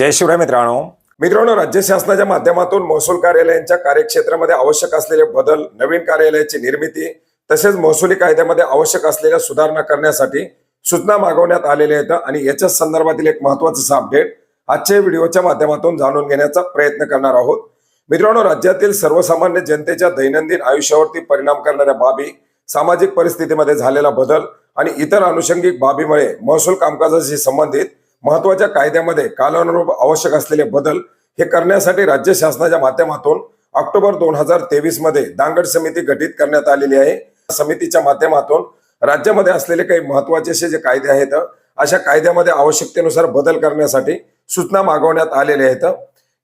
जय शिवराय मित्रांनो. मित्रांनो राज्य शासनाच्या माध्यमातून महसूल कार्यालयांच्या कार्यक्षेत्रामध्ये आवश्यक असलेले बदल नवीन कार्यालयाची निर्मिती तसेच महसुली कायद्यामध्ये आवश्यक असलेल्या सुधारणा करण्यासाठी सूचना मागवण्यात आलेल्या आहेत आणि याच्याच संदर्भातील एक महत्वाचं अपडेट आजच्या व्हिडिओच्या माध्यमातून जाणून घेण्याचा प्रयत्न करणार आहोत. मित्रांनो राज्यातील सर्वसामान्य जनतेच्या दैनंदिन आयुष्यावरती परिणाम करणाऱ्या बाबी सामाजिक परिस्थितीमध्ये झालेला बदल आणि इतर अनुषंगिक बाबीमुळे महसूल कामकाजाशी संबंधित महत्त्वाच्या कायद्यामध्ये कालानुरूप आवश्यक असलेले बदल हे करण्यासाठी राज्य शासनाच्या माध्यमातून ऑक्टोबर दोन हजार तेवीसमध्ये दांगड समिती गठीत करण्यात आलेली आहे. समितीच्या माध्यमातून राज्यामध्ये असलेले काही महत्त्वाचे असे जे कायदे आहेत अशा कायद्यामध्ये आवश्यकतेनुसार बदल करण्यासाठी सूचना मागवण्यात आलेल्या आहेत.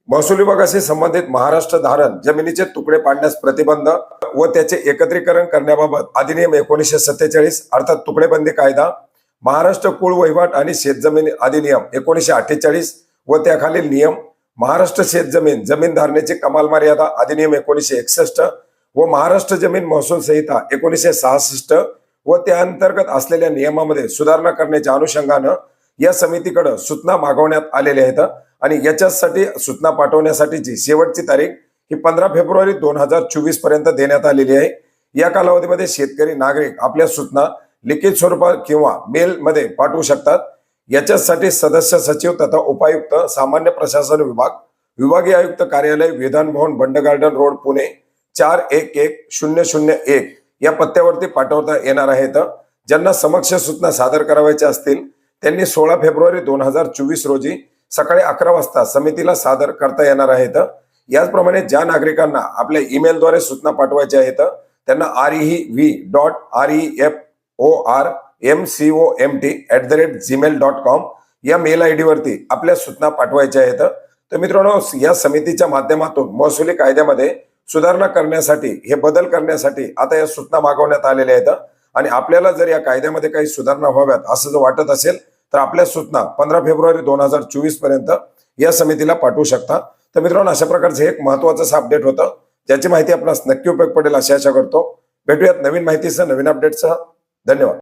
महसूल विभागाशी संबंधित महाराष्ट्र धारण जमिनीचे तुकडे पाडण्यास प्रतिबंध व त्याचे एकत्रीकरण करण्याबाबत अधिनियम एकोणीसशे सत्तेचाळीस अर्थात तुकडेबंदी कायदा महाराष्ट्र कुळ वहिवाट आणि शेतजमीन अधिनियम एकोणीसशे अठ्ठेचाळीस व त्याखालील नियम महाराष्ट्र शेतजमीन जमीन धारणेची कमाल मर्यादा अधिनियम एकोणीसशे एकसष्ट व महाराष्ट्र जमीन महसूल संहिता एकोणीसशे सहासष्ट व त्या अंतर्गत असलेल्या नियमामध्ये सुधारणा करण्याच्या अनुषंगानं या समितीकडे सूचना मागवण्यात आलेल्या आहेत आणि याच्यासाठी सूचना पाठवण्यासाठीची शेवटची तारीख ही पंधरा फेब्रुवारी दोन हजार चोवीसपर्यंत देण्यात आलेली आहे. या कालावधीमध्ये शेतकरी नागरिक आपल्या सूचना लिखित स्वरूपात किंवा मेल मध्ये पाठवू शकतात. याच्यासाठी सदस्य सचिव तथा उपायुक्त सामान्य प्रशासन विभाग विभागीय आयुक्त कार्यालय विधान भवन बंड गार्डन रोड पुणे चार एक एक शून्य शून्य एक या पत्त्यावरती पाठवता येणार आहेत ज्यांना समक्ष सूचना सादर करावयाच्या असतील त्यांनी सोळा फेब्रुवारी दोन हजार चोवीस रोजी सकाळी अकरा वाजता समितीला सादर करता येणार आहेत याचप्रमाणे ज्या नागरिकांना आपल्या ईमेलद्वारे सूचना पाठवायच्या आहेत त्यांना R E V dot R E F O R M C O M T at the rate Gmail dot com या मेल आय वरती आपल्या सूचना पाठवायच्या आहेत. तर मित्रांनो या समितीच्या माध्यमातून महसुली कायद्यामध्ये सुधारणा करण्यासाठी हे बदल करण्यासाठी आता या सूचना मागवण्यात आलेल्या आहेत. आणि आपल्याला जर या कायद्यामध्ये काही सुधारणा व्हाव्यात असं जर वाटत असेल तर आपल्या सूचना पंधरा फेब्रुवारी दोन हजार चोवीसपर्यंत या समितीला पाठवू शकता. तर मित्रांनो अशा प्रकारचं एक महत्वाचं अपडेट होतं ज्याची माहिती आपणास नक्की उपयोग पडेल अशी आशा करतो. भेटूयात नवीन माहितीसह नवीन अपडेटसह धन्यवाद